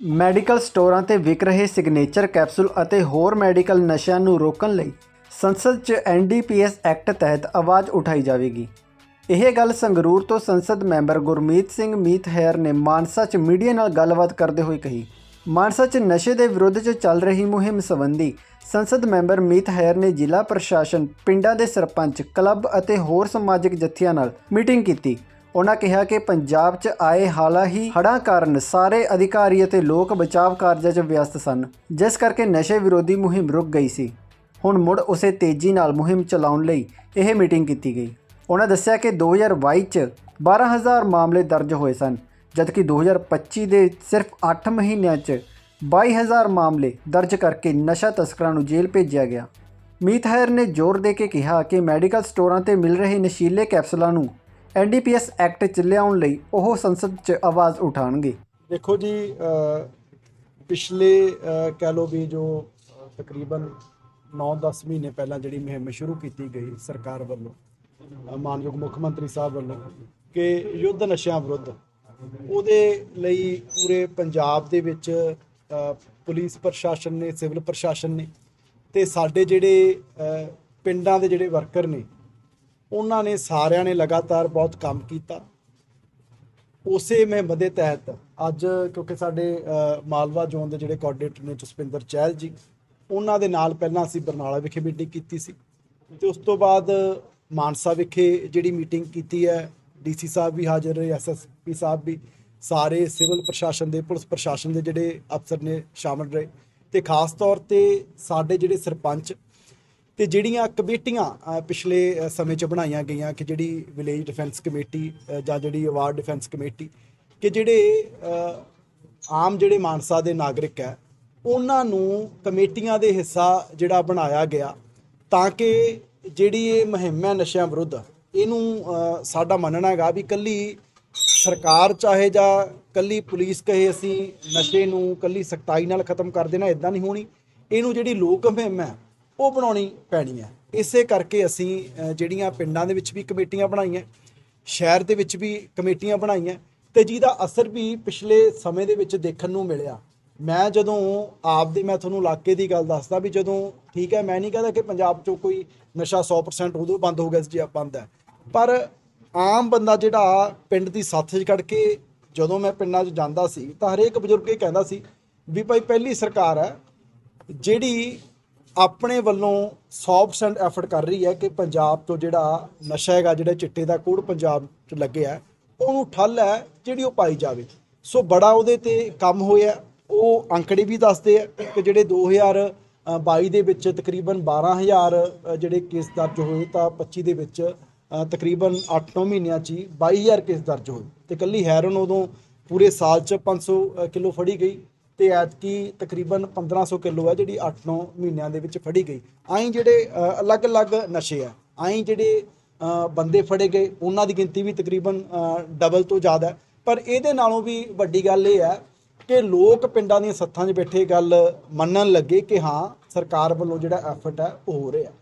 Medical ਸਟੋਰਾਂ ਤੇ ਵਿਕ ਰਹੇ ਸਿਗਨੇਚਰ ਕੈਪਸੂਲ ਅਤੇ ਹੋਰ ਮੈਡੀਕਲ ਨਸ਼ਿਆਂ ਨੂੰ ਰੋਕਣ ਲਈ ਸੰਸਦ 'ਚ ਐਨਡੀਪੀਐਸ ਐਕਟ ਤਹਿਤ ਆਵਾਜ਼ ਉਠਾਈ ਜਾਵੇਗੀ। ਇਹ ਗੱਲ ਸੰਗਰੂਰ ਤੋਂ ਸੰਸਦ ਮੈਂਬਰ ਗੁਰਮੀਤ ਸਿੰਘ ਮੀਤ ਹੈਰ ਨੇ ਮਾਨਸਾ 'ਚ ਮੀਡੀਆ ਨਾਲ ਗੱਲਬਾਤ ਕਰਦੇ ਹੋਏ ਕਹੀ, ਮਾਨਸਾ 'ਚ ਨਸ਼ੇ ਦੇ ਵਿਰੁੱਧ 'ਚ ਚੱਲ ਰਹੀ ਮੁਹਿੰਮ ਸੰਬੰਧੀ ਸੰਸਦ ਮੈਂਬਰ ਮੀਤਹਿਰ ਨੇ ਜ਼ਿਲ੍ਹਾ ਪ੍ਰਸ਼ਾਸਨ, ਪਿੰਡਾਂ ਦੇ ਸਰਪੰਚ, ਕਲੱਬ ਅਤੇ ਹੋਰ ਸਮਾਜਿਕ ਜਥਿਆਂ ਨਾਲ ਮੀਟਿੰਗ ਕੀਤੀ। ਉਹਨਾਂ ਕਿਹਾ ਕਿ ਪੰਜਾਬ 'ਚ ਆਏ ਹਾਲਾਂ ਹੀ ਹੜ੍ਹਾਂ ਕਾਰਨ ਸਾਰੇ ਅਧਿਕਾਰੀ ਅਤੇ ਲੋਕ ਬਚਾਵ ਕਾਰਜਾਂ 'ਚ ਵਿਅਸਤ ਸਨ, ਜਿਸ ਕਰਕੇ ਨਸ਼ੇ ਵਿਰੋਧੀ ਮੁਹਿੰਮ ਰੁਕ ਗਈ ਸੀ। ਹੁਣ ਮੁੜ ਉਸੇ ਤੇਜ਼ੀ ਨਾਲ ਮੁਹਿੰਮ ਚਲਾਉਣ ਲਈ ਇਹ ਮੀਟਿੰਗ ਕੀਤੀ ਗਈ। ਉਹਨਾਂ ਦੱਸਿਆ ਕਿ 2022 'ਚ 12000 ਮਾਮਲੇ ਦਰਜ ਹੋਏ ਸਨ, ਜਦਕਿ 2025 ਦੇ ਸਿਰਫ 8 ਮਹੀਨਿਆਂ 'ਚ 22000 ਮਾਮਲੇ ਦਰਜ ਕਰਕੇ ਨਸ਼ਾ ਤਸਕਰਾਂ ਨੂੰ ਜੇਲ੍ਹ ਭੇਜਿਆ ਗਿਆ। ਮੀਤ ਹੈਰ ਨੇ ਜ਼ੋਰ ਦੇ ਕੇ ਕਿਹਾ ਕਿ ਮੈਡੀਕਲ ਸਟੋਰਾਂ ਤੇ ਮਿਲ ਰਹੇ ਨਸ਼ੀਲੇ ਕੈਪਸੂਲਾਂ ਨੂੰ ਐਨਡੀਪੀਐਸ ਐਕਟ 'ਚ ਲਿਆਉਣ ਲਈ ਉਹ ਸੰਸਦ 'ਚ ਆਵਾਜ਼ ਉਠਾਉਣਗੇ। ਦੇਖੋ ਜੀ ਪਿਛਲੇ ਕਹਿ ਲਓ ਵੀ ਜੋ ਤਕਰੀਬਨ 9-10 ਮਹੀਨੇ ਪਹਿਲਾਂ ਜਿਹੜੀ ਮੁਹਿੰਮ ਸ਼ੁਰੂ ਕੀਤੀ ਗਈ ਸਰਕਾਰ ਵੱਲੋਂ ਮਾਨਯੋਗ ਮੁੱਖ ਮੰਤਰੀ ਸਾਹਿਬ ਵੱਲੋਂ ਕਿ ਯੁੱਧ ਨਸ਼ਿਆਂ ਵਿਰੁੱਧ, ਉਹਦੇ ਲਈ ਪੂਰੇ ਪੰਜਾਬ ਦੇ ਵਿੱਚ ਪੁਲਿਸ ਪ੍ਰਸ਼ਾਸਨ ਨੇ, ਸਿਵਲ ਪ੍ਰਸ਼ਾਸਨ ਨੇ ਤੇ ਸਾਡੇ ਜਿਹੜੇ ਪਿੰਡਾਂ ਦੇ ਜਿਹੜੇ ਵਰਕਰ ਨੇ ਉਹਨਾਂ ਨੇ ਸਾਰਿਆਂ ਨੇ ਲਗਾਤਾਰ ਬਹੁਤ ਕੰਮ ਕੀਤਾ। ਉਸੇ ਮੁਹਿੰਮ ਦੇ ਤਹਿਤ ਅੱਜ ਕਿਉਂਕਿ ਸਾਡੇ ਮਾਲਵਾ ਜ਼ੋਨ ਦੇ ਜਿਹੜੇ ਕੋਆਰਡੀਨੇਟਰ ਨੇ ਜਸਪਿੰਦਰ ਚਹਿਲ ਜੀ, ਉਹਨਾਂ ਦੇ ਨਾਲ ਪਹਿਲਾਂ ਅਸੀਂ ਬਰਨਾਲਾ ਵਿਖੇ ਮੀਟਿੰਗ ਕੀਤੀ ਸੀ। ਤੇ ਉਸ ਤੋਂ ਬਾਅਦ ਮਾਨਸਾ ਵਿਖੇ ਜਿਹੜੀ ਮੀਟਿੰਗ ਕੀਤੀ ਹੈ ਡੀਸੀ ਸਾਹਿਬ ਵੀ ਹਾਜ਼ਰ ਰਹੇ ਐਸਐਸਪੀ ਸਾਹਿਬ ਵੀ, ਸਾਰੇ ਸਿਵਲ ਪ੍ਰਸ਼ਾਸਨ ਦੇ, ਪੁਲਿਸ ਪ੍ਰਸ਼ਾਸਨ ਦੇ ਜਿਹੜੇ ਅਫਸਰ ਨੇ ਸ਼ਾਮਲ ਰਹੇ। ਤੇ ਖਾਸ ਤੌਰ ਤੇ ਸਾਡੇ ਜਿਹੜੇ ਸਰਪੰਚ ਤੇ ਜਿਹੜੀਆਂ ਕਮੇਟੀਆਂ ਪਿਛਲੇ ਸਮੇਂ 'ਚ ਬਣਾਈਆਂ ਗਈਆਂ ਕਿ ਜਿਹੜੀ ਵਿਲੇਜ ਡਿਫੈਂਸ ਕਮੇਟੀ ਜਾਂ ਜਿਹੜੀ ਅਵਾਰਡ ਡਿਫੈਂਸ ਕਮੇਟੀ ਕਿ ਜਿਹੜੇ ਆਮ ਜਿਹੜੇ ਮਾਨਸਾ ਦੇ ਨਾਗਰਿਕ ਹੈ, ਉਹਨਾਂ ਨੂੰ ਕਮੇਟੀਆਂ ਦੇ ਹਿੱਸਾ ਜਿਹੜਾ ਬਣਾਇਆ ਗਿਆ ਤਾਂ ਕਿ ਜਿਹੜੀ ਇਹ ਮੁਹਿੰਮ ਹੈ ਨਸ਼ਿਆਂ ਵਿਰੁੱਧ, ਇਹਨੂੰ ਸਾਡਾ ਮੰਨਣਾ ਹੈਗਾ ਵੀ ਕੱਲੀ ਸਰਕਾਰ ਚਾਹੇ ਜਾਂ ਕੱਲੀ ਪੁਲਿਸ ਕਹੇ ਅਸੀਂ ਨਸ਼ੇ ਨੂੰ ਕੱਲੀ ਸਖਤਾਈ ਨਾਲ ਖਤਮ ਕਰ ਦੇਣਾ ਇਦਾਂ ਨਹੀਂ ਹੋਣੀ। ਇਹਨੂੰ ਜਿਹੜੀ ਲੋਕ ਮੁਹਿੰਮ ਹੈ ਉਹ ਬਣਾਉਣੀ ਪੈਣੀ ਹੈ ਇਸੇ ਕਰਕੇ ਅਸੀਂ ਜਿਹੜੀਆਂ ਪਿੰਡਾਂ ਦੇ ਵਿੱਚ ਵੀ ਕਮੇਟੀਆਂ ਬਣਾਈਆਂ, ਸ਼ਹਿਰ ਦੇ ਵਿੱਚ ਵੀ ਕਮੇਟੀਆਂ ਬਣਾਈਆਂ, ਤੇ ਜਿਹਦਾ ਅਸਰ ਵੀ ਪਿਛਲੇ ਸਮੇਂ ਦੇ ਵਿੱਚ ਦੇਖਣ ਨੂੰ ਮਿਲਿਆ। ਮੈਂ ਜਦੋਂ ਆਪ ਦੇ ਮੈਂ ਤੁਹਾਨੂੰ ਇਲਾਕੇ ਦੀ ਗੱਲ ਦੱਸਦਾ ਵੀ ਜਦੋਂ ਠੀਕ ਹੈ, ਮੈਂ ਨਹੀਂ ਕਹਿੰਦਾ ਕਿ ਪੰਜਾਬ 'ਚੋਂ ਕੋਈ ਨਸ਼ਾ 100% ਉਦੋਂ ਬੰਦ ਹੋ ਗਿਆ ਸੀ ਬੰਦ ਹੈ। ਪਰ ਆਮ ਬੰਦਾ ਜਿਹੜਾ ਪਿੰਡ ਦੀ ਸੱਥ 'ਚ ਕੱਢ ਕੇ ਜਦੋਂ ਮੈਂ ਪਿੰਡਾਂ 'ਚ ਜਾਂਦਾ ਸੀ, ਤਾਂ ਹਰੇਕ ਬਜ਼ੁਰਗ ਇਹ ਕਹਿੰਦਾ ਸੀ ਵੀ ਭਾਈ ਪਹਿਲੀ ਸਰਕਾਰ ਹੈ, ਜਿਹੜੀ ਆਪਣੇ ਵੱਲੋਂ 100% ਐਫਰਟ ਕਰ ਰਹੀ ਹੈ ਕਿ ਪੰਜਾਬ ਤੋਂ ਜਿਹੜਾ ਨਸ਼ਾ ਹੈਗਾ ਜਿਹੜਾ ਚਿੱਟੇ ਦਾ ਕੋੜ ਪੰਜਾਬ 'ਚ ਲੱਗਿਆ ਉਹਨੂੰ ਠੱਲ ਹੈ ਜਿਹੜੀ ਉਹ ਪਾਈ ਜਾਵੇ। ਸੋ ਬੜਾ ਉਹਦੇ ਤੇ ਕੰਮ ਹੋਇਆ। ਉਹ ਅੰਕੜੇ ਵੀ ਦੱਸਦੇ ਆ ਕਿ ਜਿਹੜੇ 2022 ਦੇ ਵਿੱਚ ਤਕਰੀਬਨ 12000 ਅ, ਜਿਹੜੇ ਕੇਸ ਦਰਜ ਹੋਏ ਤਾਂ 25 ਦੇ ਵਿੱਚ ਤਕਰੀਬਨ 8-9 ਮਹੀਨਿਆਂ 'ਚ ਹੀ 22000 ਕੇਸ ਦਰਜ ਹੋਏ। ਤੇ ਕੱਲੀ ਹੈਰੋਨ ਉਦੋਂ ਪੂਰੇ ਸਾਲ 'ਚ 500 ਕਿਲੋ ਫੜੀ ਗਈ। ਤੇ ਐਤਕੀ ਤਕਰੀਬਨ 1500 ਕਿਲੋ ਹੈ ਜਿਹੜੀ 8-9 ਮਹੀਨਿਆਂ ਦੇ ਵਿੱਚ ਫੜੀ ਗਈ। ਆਈ ਜਿਹੜੇ ਅਲੱਗ-ਅਲੱਗ ਨਸ਼ੇ ਆ। ਆਈ ਜਿਹੜੇ ਬੰਦੇ ਫੜੇ ਗਏ, ਉਹਨਾਂ ਦੀ ਗਿਣਤੀ ਵੀ ਤਕਰੀਬਨ ਡਬਲ ਤੋਂ ਜ਼ਿਆਦਾ। ਪਰ ਇਹਦੇ ਨਾਲੋਂ ਵੀ ਵੱਡੀ ਗੱਲ ਇਹ ਹੈ ਕਿ ਲੋਕ ਪਿੰਡਾਂ ਦੀਆਂ ਸੱਥਾਂ 'ਚ ਬੈਠੇ ਗੱਲ ਮੰਨਣ ਲੱਗੇ ਕਿ ਹਾਂ, ਸਰਕਾਰ ਵੱਲੋਂ ਜਿਹੜਾ ਐਫਰਟ ਹੈ ਉਹ ਹੋ ਰਿਹਾ।